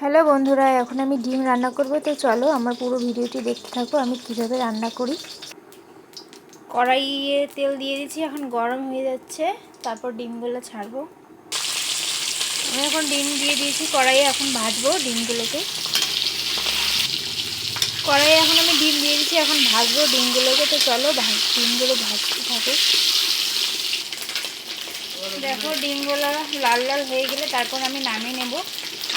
Hello বন্ধুরা, এখন আমি ডিম রান্না করব। তো চলো আমার পুরো ভিডিওটি দেখতে থাকো, আমি কীভাবে রান্না করি। কড়াইয়ে তেল দিয়ে দিচ্ছি, এখন গরম হয়ে যাচ্ছে। তারপর ডিমগুলো ছাড়বো। আমি এখন ডিম দিয়ে দিয়েছি, কড়াইয়ে এখন ভাজবো ডিমগুলোকে। কড়াইয়ে এখন আমি ডিম দিয়ে দিচ্ছি, এখন ভাজবো ডিমগুলোকে। তো চলো ভাজ, ডিমগুলো ভাজতে থাকে। দেখো ডিমগুলো লাল লাল হয়ে গেলে তারপর আমি নামিয়ে নেব।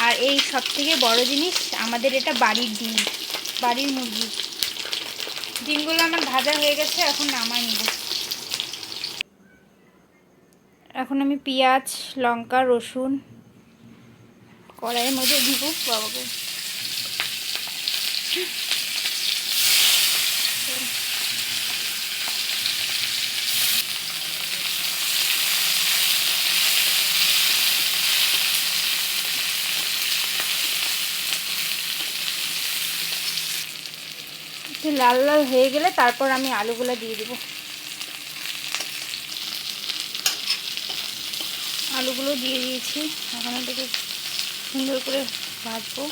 আর এই সব থেকে বড় জিনিস আমাদের এটা বাড়ির ডিম, বাড়ির মুরগি। ডিমগুলো আমার ভাজা হয়ে গেছে, এখন নামাই নেব। এখন আমি পেঁয়াজ, লঙ্কা, রসুন, কড়াইয়ের মধ্যে দিব বাবাকে। একটু লাল লাল হয়ে গেলে তারপর আমি আলুগুলো দিয়ে দেব। আলুগুলো দিয়ে দিয়েছি। এখন এটাকে সুন্দর করে ভাজবো।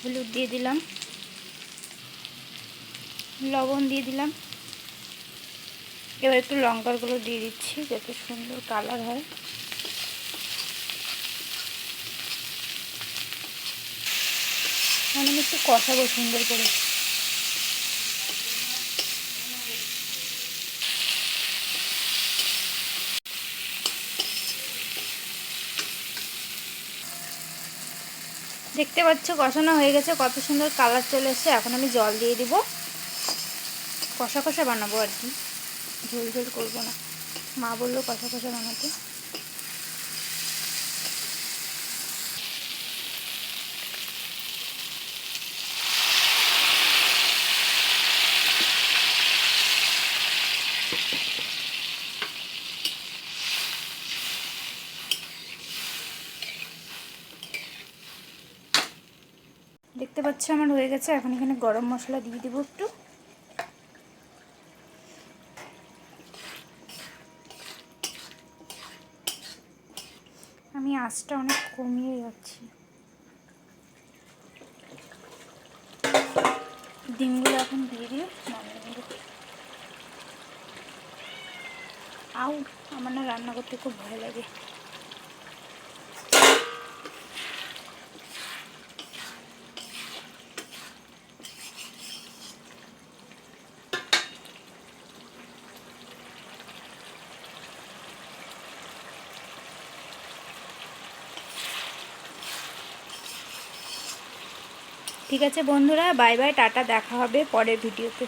হলুদ দিয়ে দিলাম। লবণ দিয়ে দিলাম। এবার একটু লঙ্কারগুলো দিয়ে দিচ্ছি যাতে সুন্দর কালার হয়। মানে একটু কষাবো সুন্দর করে। দেখতে পাচ্ছ, কষানো হয়ে গেছে, কত সুন্দর কালার চলে এসছে। এখন আমি জল দিয়ে দিব। কষা কষা বানাবো আর কি। ঝোল ঝোল করব না। মা বলল কষা কষা বানাতে। দেখতে পাচ্ছ আমার হয়ে গেছে, এখন এখানে গরম মশলা দিয়ে দেবো একটু। আমি আঁচটা অনেক কমিয়ে যাচ্ছি। ডিমগুলো এখন দিয়ে দিয়ে আউ, আমার না রান্না করতে খুব ভয় লাগে। ঠিক আছে বন্ধুরা, বাই বাই, টাটা, দেখা হবে পরের ভিডিওতে।